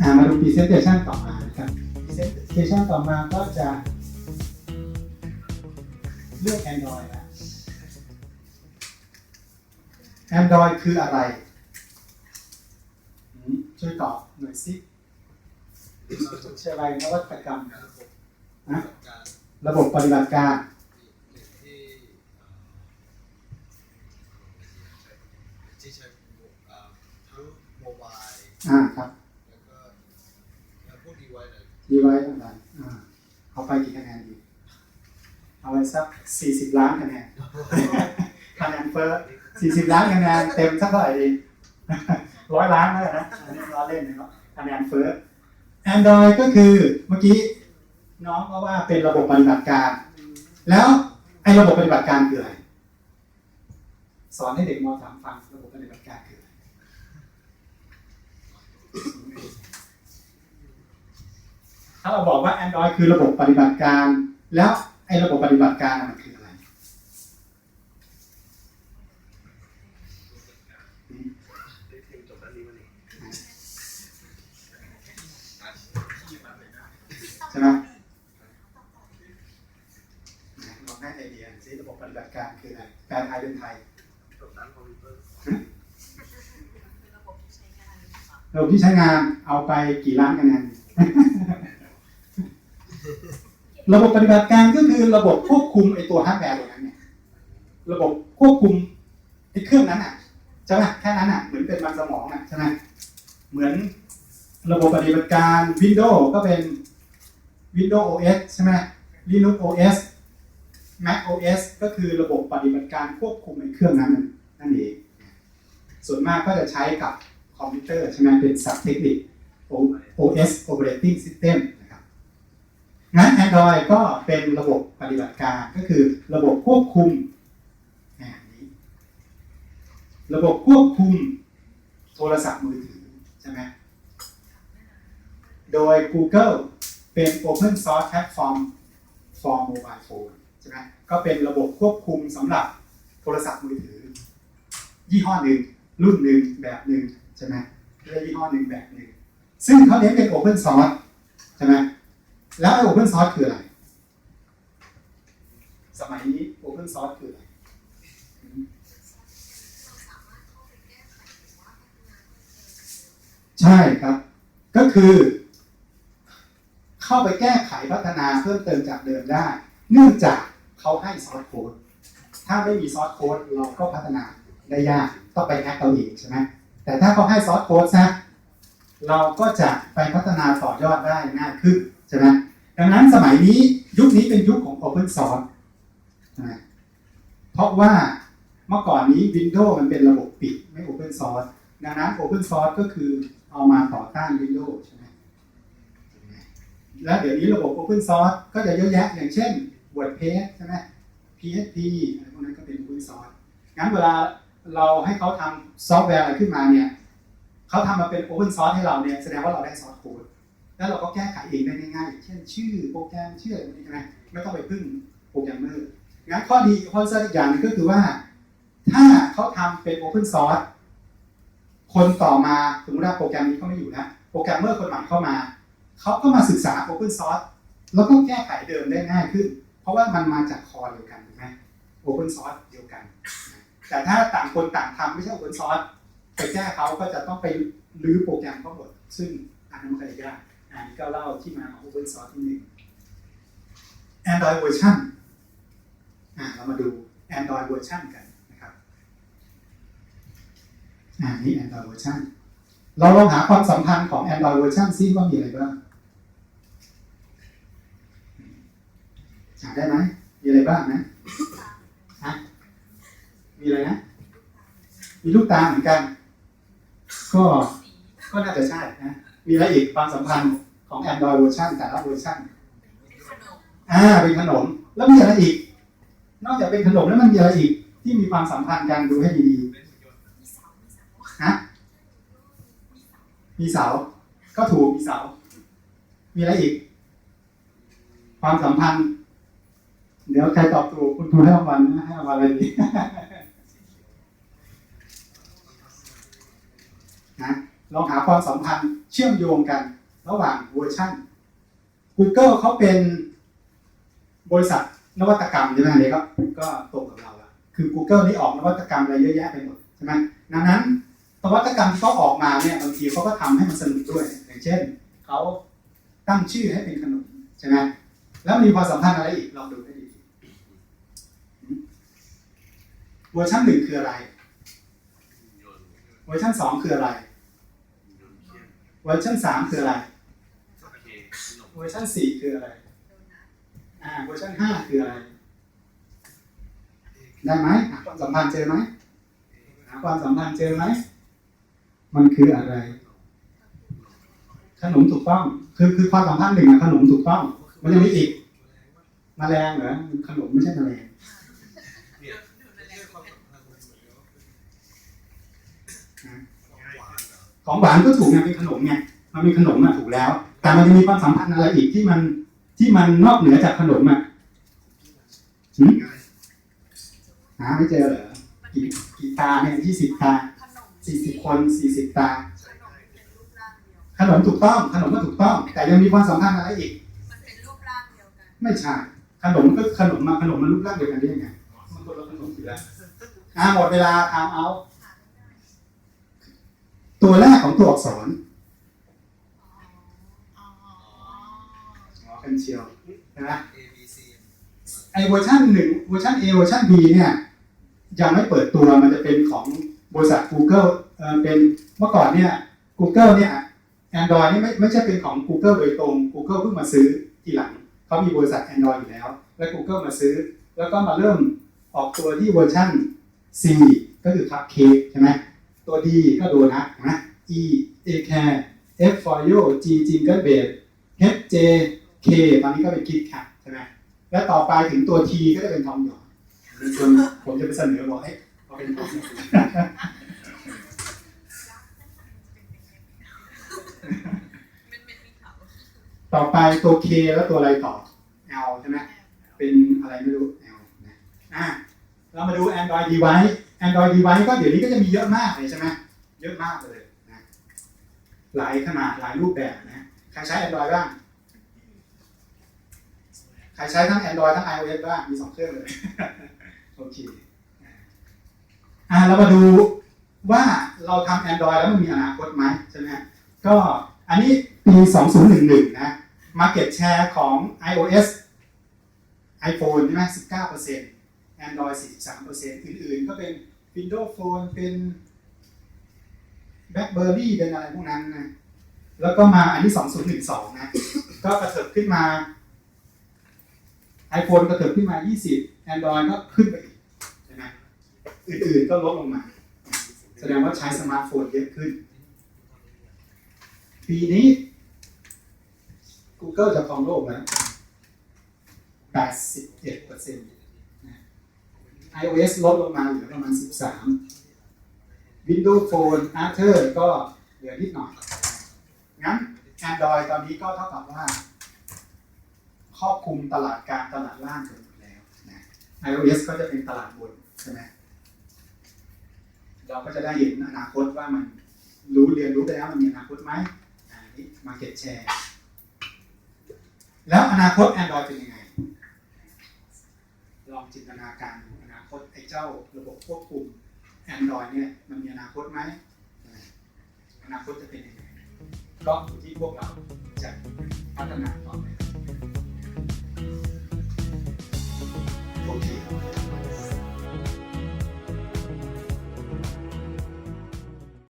อ่ามาดู presentation ต่อมานะครับ presentation ต่อมาก็จะเลือก Android ละ Android คืออะไรอืมช่วยตอบหน่อยสิใช่อะไรนวัตกรรมการระบบนะการระบบปฏิบัติการเด็กที่เอ่อที่ใช้เอ่อทั้งโมบายอ่าครับ แล้วก็แล้วพวกดีไวซ์เนี่ย ดีไว้ต่างๆอ่าเอาไปกี่คะแนนดี เอาไปสัก40ล้านคะแนนคะแนนเฟ้อ40ล้านคะแนนเต็มสักเท่าไหร่ดีร้อยล้านแล้วนะอันนี้ล้อเล่นนะครับคะแนนเฟ้อ Android ก็คือเมื่อกี้น้องก็ว่าเป็นระบบปฏิบัติการ แล้วไอ้ระบบปฏิบัติการคืออะไรสอนให้เด็กม .3 ฟังระบบปฏิบัติการคืออะไร ถ้าเราบอกว่า Android คือระบบปฏิบัติการ แล้วไอ้ระบบปฏิบัติการน่ะมันคืออะไรได้เพลงจบด้านนี้มานี่ใช่ไหมลองให้ไอเดียสิระบบปฏิบัติการคืออะไรแปลไทยเป็นไทยจบด้านคอมพิวเตอร์ระบบที่ใช้งานค่ะระบบที่ใช้งานเอาไปกี่ล้านคะแนน ระบบปฏิบัติการก็คือระบบควบคุมไอตัวฮาร์ดแวร์ตัวนั้นเนี่ย ระบบควบคุมไอเครื่องนั้นอะใช่ไหมแค่นั้นอะเหมือนเป็นมันสมองอะใช่ไหมเหมือนระบบปฏิบัติการ Windows ก็เป็น Windows OS ใช่ไหม Linux OS Mac OS ก็คือระบบปฏิบัติการควบคุมไอเครื่องนั้นนั่นเอง ส่วนมากก็จะใช้กับคอมพิวเตอร์ใช่ไหมเป็นสับเทคนิค OS Operating System นะครับ งั้น Android ก็เป็นระบบปฏิบัติการก็คือระบบควบคุมอ่านี้ระบบควบคุมโทรศัพท์มือถือใช่ไหมโดย Google เป็น Open Source Platform for Mobile Phone ใช่ไหมก็เป็นระบบควบคุมสำหรับโทรศัพท์มือถือ ยี่ห้อหนึ่ง รุ่นหนึ่งแบบหนึ่งใช่ไหมเรียกยี่ห้อหนึ่งแบบหนึ่งซึ่งเขาเน้นเป็น Open Source ใช่ไหม แล้วไอ้ Open Source คืออะไร สมัยนี้ Open Source คืออะไรใช่ครับ ก็คือ เข้าไปแก้ไขพัฒนาเพิ่มเติมจากเดิมได้ เนื่องจากเขาให้ซอสโค้ดถ้าไม่มีซอสโค้ดเราก็พัฒนาได้ยากต้องไปแอคเอาเองใช่ไหมแต่ถ้าเขาให้ซอสโค้ดซะเราก็จะไปพัฒนาต่อยอดได้ง่ายขึ้น ใช่ไหมดังนั้นสมัยนี้ยุคนี้เป็นยุคของ Open Source เพราะว่าเมื่อก่อนนี้ Windows มันเป็นระบบปิดไม่ Open Source ดังนั้น Open Source ก็คือเอามาต่อต้าน Windows ใช่ไหมแล้วเดี๋ยวนี้ระบบ Open Source ก็จะเยอะแยะ อย่างเช่น WordPress ใช่ไหม PHP อะไรพวกนั้นก็เป็น Open Source งั้นเวลาเราให้เขาทำซอฟต์แวร์อะไรขึ้นมาเนี่ยเขาทำมาเป็น Open Source ให้เราเนี่ยแสดงว่าเราได้ซอสโค้ด แล้วเราก็แก้ไขเองได้ง่ายๆ เช่นชื่อโปรแกรมชื่ออะไรพวกนี้ใช่ไหมไม่ต้องไปพึ่งโปรแกรมเมอร์งั้นข้อดีข้อเสียอีกอย่างหนึงก็คือว่า ถ้าเขาทำเป็น Open Source คนต่อมาสมมติว่าโปรแกรมนี้เขาไม่อยู่แล้วโปรแกรมเมอร์คนใหม่เข้ามา เขาก็มาศึกษา Open Source แล้วก็แก้ไขเดิมได้ง่ายขึ้น เพราะว่ามันมาจากคอเดียวกันถูกไหม Open Source เดียวกัน แต่ถ้าต่างคนต่างทำไม่ใช่ Open Source ไปแก้เขาก็จะต้องไปรื้อโปรแกรมเขาหมดซึ่งอันนั้นมันก็จะยาก อันนี้ก็เล่าที่มาของ Open Source ที่หนึ่ง Android version อ่าเรามาดู Android version กันนะครับอ่านี่ Android version เราลองหาความสัมพันธ์ของ Android version ซิว่ามีอะไรบ้างหาได้ไหมมีอะไรบ้างนะฮะมีอะไรนะ มีลูกตาเหมือนกัน ก็ก็น่าจะใช่นะ มีอะไรอีกความสัมพันธ์ ของ Android version แต่ละเวอร์ชันเป็นขนมอ่าเป็นขนมแล้วมีอะไรอีก นอกจากเป็นขนมแล้วมันมีอะไรอีก ที่มีความสัมพันธ์กันดูให้ดีเป็นหุ่นยนต์มีเสามีเสาๆฮะมีเสาก็ถูกมีเสา มีอะไรอีก ความสัมพันธ์ เดี๋ยวใครตอบถูกคุณครูให้รางวัลนะให้รางวัลอะไรดีนะลองหาความสัมพันธ์เชื่อมโยงกัน ระหว่างเวอร์ชัน Google เขาเป็นบริษัทนวัตกรรมใช่ไหมอันนี้ก็ก็ตรงกับเราละคือ Google นี่ออกนวัตกรรมอะไรเยอะแยะไปหมดใช่ไหมดังนั้นนวัตกรรมที่เขาออกมาเนี่ยบางทีเขาก็ทำให้มันสนุกด้วย อย่างเช่นเขาตั้งชื่อให้เป็นขนมใช่ไหมแล้วมีความสัมพันธ์อะไรอีกลองดูให้ดีเวอร์ชันหนึ่งคืออะไรเวอร์ชันสองคืออะไรเวอร์ชันสามคืออะไร เวอร์ชันสี่คืออะไร อ่า เวอร์ชันห้าคืออะไร ได้ไหมหาความสัมพันธ์เจอไหมหาความสัมพันธ์เจอไหม มันคืออะไร ขนมถูกต้อง คือคือความสัมพันธ์หนึ่งอะขนมถูกต้อง มันยังมีอีกแมลงเหรอขนมไม่ใช่แมลงเนี่ยไม่ใช่ความสัมพันธ์เหมือนกับว่าเป็นของของหวานก็ถูกไงเป็นขนมไง มันมีขนมอะถูกแล้ว แต่มันจะมีความสัมพันธ์อะไรอีกที่มันที่มันนอกเหนือจากขนมอะหืมง่ายหาไม่เจอเหรอกี่กี่ตาเนี่ยยี่สิบตาขนมสี่สิบคนสี่สิบตาขนมเป็นรูปร่างเดียวขนมถูกต้อง ขนมก็ถูกต้อง แต่ยังมีความสัมพันธ์อะไรอีก มันเป็นรูปร่างเดียวกัน ไม่ใช่ ขนมก็ขนมมาขนมมันรูปร่างเดียวกันได้ยังไง มันคนละขนมอยู่แล้วอ่าหมดเวลาทำเอาหาไม่ได้ตัวแรกของตัวอักษร อ๋ออ๋อ อ๋อเป็นเชียวใช่ไหม A B C ไอเวอร์ชันหนึ่งเวอร์ชัน A เวอร์ชัน B เนี่ยยังไม่เปิดตัวมันจะเป็นของบริษัท Google เออเป็นเมื่อก่อนเนี่ย Google เนี่ย Android นี่ไม่ไม่ใช่เป็นของ Google โดยตรง Google เพิ่งมาซื้อทีหลังเขามีบริษัท Android อยู่แล้ว แล้ว Google มาซื้อ แล้วก็มาเริ่มออกตัวที่เวอร์ชัน C ก็คือ Cupcake ใช่ไหมตัว D ก็โดนะนไหม E A Care F for you G Jingle Bell H J K ตอนนี้ก็เป็น Kit Kat ใช่ไหมแล้วต่อไปถึงตัว T ก็จะเป็นทองหยอดส่วนผมจะไปเสนอบอกเอ้ยเอาเป็นทองหยอดมันเป็นมีเขาต่อไปตัว K แล้วตัวอะไรต่อ L ใช่ไหมเป็นอะไรไม่รู้ L นะอะเรามาดู Android device Android device ก็เดี๋ยวนี้ก็จะมีเยอะมากเลยใช่ไหมเยอะมากเลยนะหลายขนาดหลายรูปแบบนะใครใช้ Android บ้างใครใช้ทั้ง Android ทั้ง iOS บ้างมีสองเครื่องเลย โอเคอ่าเรามาดูว่าเราทำ Android แล้วมันมีอนาคตไหมใช่ไหมก็อันนี้ปี 2011 นะ Market Share ของ iOS iPhone ใช่ไหม19% Android 43%อื่นๆ ก็เป็น Windows Phone เป็น BlackBerry เป็นอะไรพวกนั้นนะ แล้วก็มาอันนี้ 2012 นะ ก็กระเถิบขึ้นมา iPhone กระเถิบขึ้นมา 20 Android ก็ขึ้นไปอีกใช่ไหมอื่นๆก็ลดลงมา แสดงว่าใช้สมาร์ทโฟนเยอะขึ้น ปีนี้ Google จะครองโลกแล้ว81เปอร์เซ็นต์ iOS ลดลงมาเหลือประมาณ 13 Windows Phone Arthur ก็เหลือนิดหน่อยงั้น Android ตอนนี้ก็เท่ากับว่า ครอบคลุมตลาดกลางตลาดล่างจนหมดแล้วนะ iOS ก็จะเป็นตลาดบนใช่ไหมเราก็จะได้เห็นอนาคตว่ามันรู้เรียนรู้ไปแล้วมันมีอนาคตไหมอ่านี่ market share แล้วอนาคต Android เป็นยังไง ลองจินตนาการดูอนาคตไอ้เจ้าระบบควบคุม Android เนี่ยมันมีอนาคตไหมอนาคตจะเป็นยังไงก็อยู่ที่พวกเราจะพัฒนาต่อไป Bom you.